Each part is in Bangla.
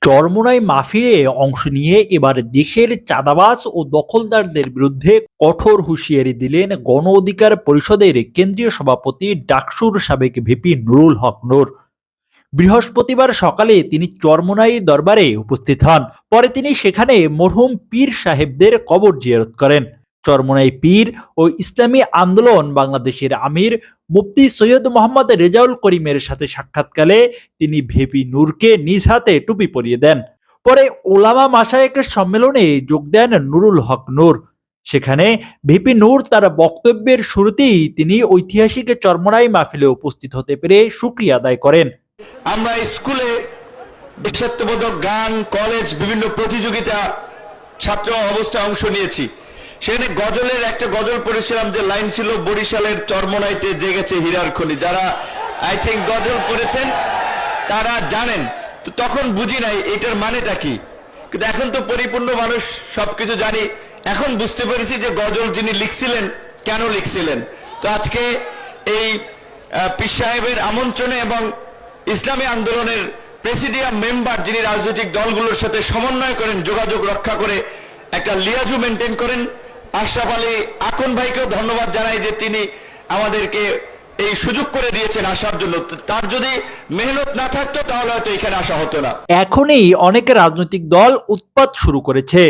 চরমোনাই মাহফিলে অংশ নিয়ে এবার দেশের চাঁদাবাজ ও দখলদারদের বিরুদ্ধে কঠোর হুঁশিয়ারি দিলেন গণ অধিকার পরিষদের কেন্দ্রীয় সভাপতি ডাকসুর সাবেক ভিপি নুরুল হক নূর। বৃহস্পতিবার সকালে তিনি চরমোনাই দরবারে উপস্থিত হন। পরে তিনি সেখানে মরহুম পীর সাহেবদের কবর জিয়ারত করেন। চরমোনাই পীর ও ইসলামী আন্দোলন বাংলাদেশের আমির মুফতি সৈয়দ মোহাম্মদ রেজাউল করিমের সাথে সাক্ষাৎকালে তিনি ভেপি নূরকে নিজ হাতে টুপি পরিয়ে দেন। পরে ওলামা মাসায়েকের সম্মেলনে যোগ দেন নুরুল হক নূর। সেখানে ভিপি নূর তার বক্তব্যের শুরুতেই তিনি ঐতিহাসিক চরমোনাই মাহফিলে উপস্থিত হতে পেরে সুক্রিয়া আদায় করেন। আমরা স্কুলে দেশাত্মবোধক গান, কলেজ, বিভিন্ন প্রতিযোগিতা, ছাত্র অবস্থায় অংশ নিয়েছি। সেখানে গজলের একটা গজল পড়েছিলাম যে লাইন ছিল, বরিশালের চরমনাইতে জেগেছে হীরার খনি। যারা আই থিঙ্ক গজল পড়েছেন, তারা জানেন। তো তখন বুঝি নাই, এটার মানেটা কি? কিন্তু এখন তো পরিপূর্ণ মানুষ, সবকিছু জানি। এখন বুঝতে পেরেছি যে গজল যিনি লিখছিলেন, কেন লিখছিলেন? তো আজকে এই পীর সাহেবের আমন্ত্রণে এবং ইসলামী আন্দোলনের প্রেসিডিয়াম মেম্বার যিনি রাজনৈতিক দলগুলোর সাথে সমন্বয় করেন, যোগাযোগ রক্ষা করে একটা লিয়াজু মেনটেন করেন আশরাফ আলী আকন ভাইকেও ধন্যবাদ জানাই যে তিনি আমাদেরকে এই সুযোগ করে দিয়েছেন আসার জন্য। তার যদি মেহনত না থাকতো তাহলে হয়তো এখানে আসা হতো না। এখনই অনেক রাজনৈতিক দল উৎপাত শুরু করেছে।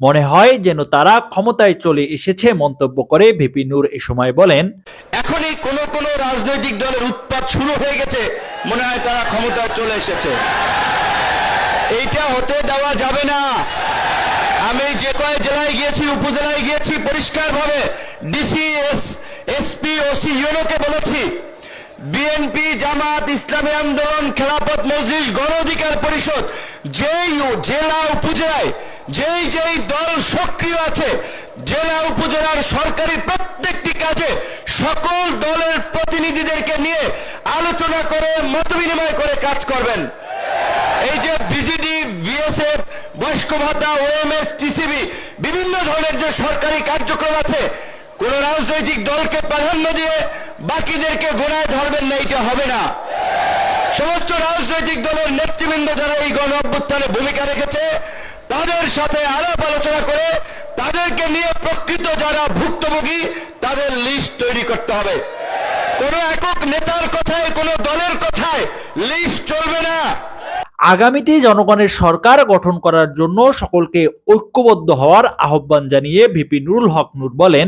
মনে হয় যেন তারা ক্ষমতায় চলে এসেছে মন্তব্য করে ভিপি নূর এ সময় বলেন এখনই কোন কোন রাজনৈতিক দলের উৎপাত শুরু হয়ে গেছে মনে হয় তারা ক্ষমতায় চলে এসেছে। এইটা হতে দেওয়া যাবে না। আমি যে কয় জেলায় গিয়েছি, উপজেলায় গিয়েছি পরিষ্কার ভাবে ডিসি এসপি ওসি ইউনোকে বলেছি বিএনপি জামাত, ইসলামী আন্দোলন খেলাপথ মজলিস, গণ অধিকার পরিষদ, যেই জেলা উপজেলায়, যেই যেই দল সক্রিয় আছে, জেলা উপজেলার সরকারি প্রত্যেকটি কাজে সকল দলের প্রতিনিধিদেরকে নিয়ে আলোচনা করে মত বিনিময় করে কাজ করবেন। এই যে বিজিডি বিএসএফ বয়স্ক ভাতা ওএমএস টিসিবি বিভিন্ন ধরনের যে সরকারি কার্যক্রম আছে, কোন রাজনৈতিক দলকে প্রাধান্য দিয়ে বাকিদেরকে গোড়ায় ধরবেন না, এটা হবে না। সমস্ত রাজনৈতিক দলের নেতৃবৃন্দ যারা এই গণ অভ্যুত্থানে ভূমিকা রেখেছে, তাদের সাথে আলাপ আলোচনা করে তাদেরকে নিয়ে প্রকৃত যারা ভুক্তভোগী, তাদের লিস্ট তৈরি করতে হবে। কোন একক নেতার কথায়, কোন দলের কথায় লিস্ট আগামীতে জনগণের সরকার গঠন করার জন্য সকলকে ঐক্যবদ্ধ হওয়ার আহ্বান জানিয়ে ভিপি নুরুল হক নূর বলেন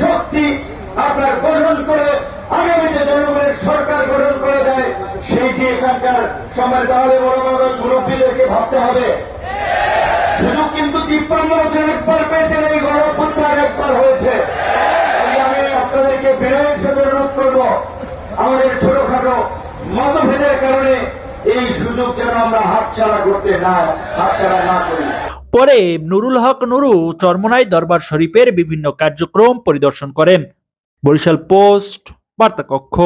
শক্তি আপনার গঠন করে আগামীতে জনগণের সরকার গঠন করা সেইটি এখানকার সম্মানিত আলে বড় বড় মুরব্বীদেরকে ভাবতে হবে। সুযোগ কিন্তু তিপ্পান্ন বছর একবার পেয়েছেন এই গণপুত্রার একবার হয়েছে। আমি আপনাদেরকে বিনয়ের সাথে অনুরোধ করব, আমাদের ছোটখাটো মতভেদের কারণে এই সুযোগ যেন আমরা হাতছাড়া করতে না, হাতছাড়া না করি। পরে নুরুল হক নুরু চরমোনাই দরবার শরীফের বিভিন্ন কার্যক্রম পরিদর্শন করেন। বরিশাল পোস্ট বার্তা কক্ষ